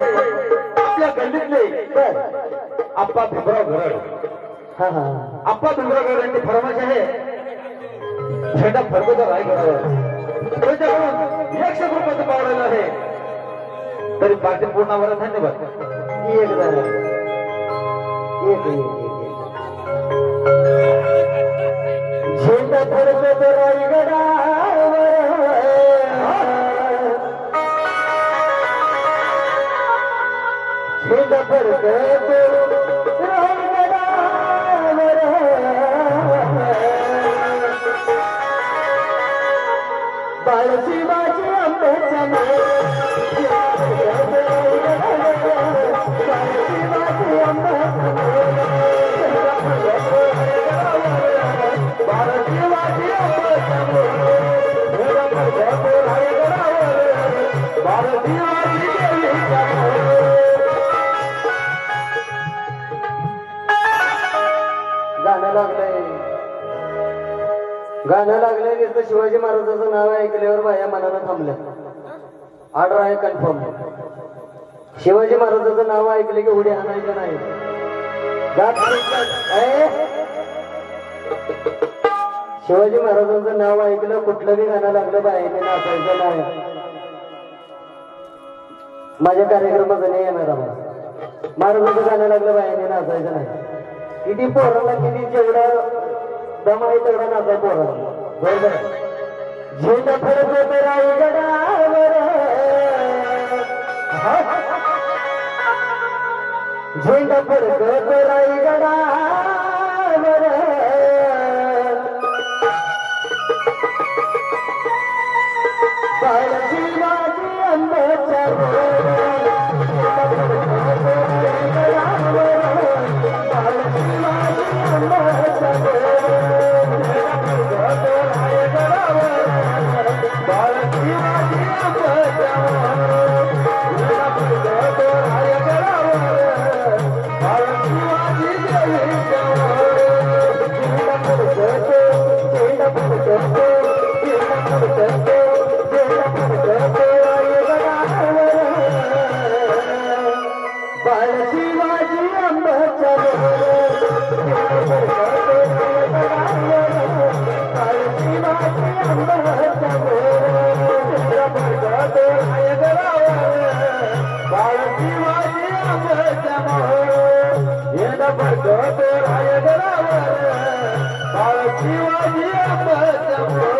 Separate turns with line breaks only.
आपल्या गल्लीतले आप्पा भीमराव घरड.
हा हा.
आप्पा भीमराव घरड यांची फरमाश आहे झेंडा फडकवतो रायगडावर त्याच्याकडून एकशे रुपयाचं पावलेलं आहे. तरी पार्टी पूर्णावर धन्यवाद.
एक जरा एक. झेंडा फडकत गाणं लागलंय नुसतं शिवाजी महाराजाचं नाव ऐकल्यावर बाया मनानं थांबल्या ऑर्डर आहे कन्फर्म शिवाजी महाराजाचं नाव ऐकलं की उडी आणायचं. नाही शिवाजी महाराजांचं नाव ऐकलं कुठलं बी गाणं लागलं बायाने नाचायचं नाही. माझ्या कार्यक्रमाचं नाही येणार आम्हाला. महाराजांचं गाणं लागलं बायाने नाचायचं नाही. किती पोराला किती जेवढा दम तेवढा नाचाय पोराला बरोबर? झेंडा फडकत रायगडावर फडकत रायगडावर बाळशी माझी अंबाच्या बाळशी माझी अंबाच्या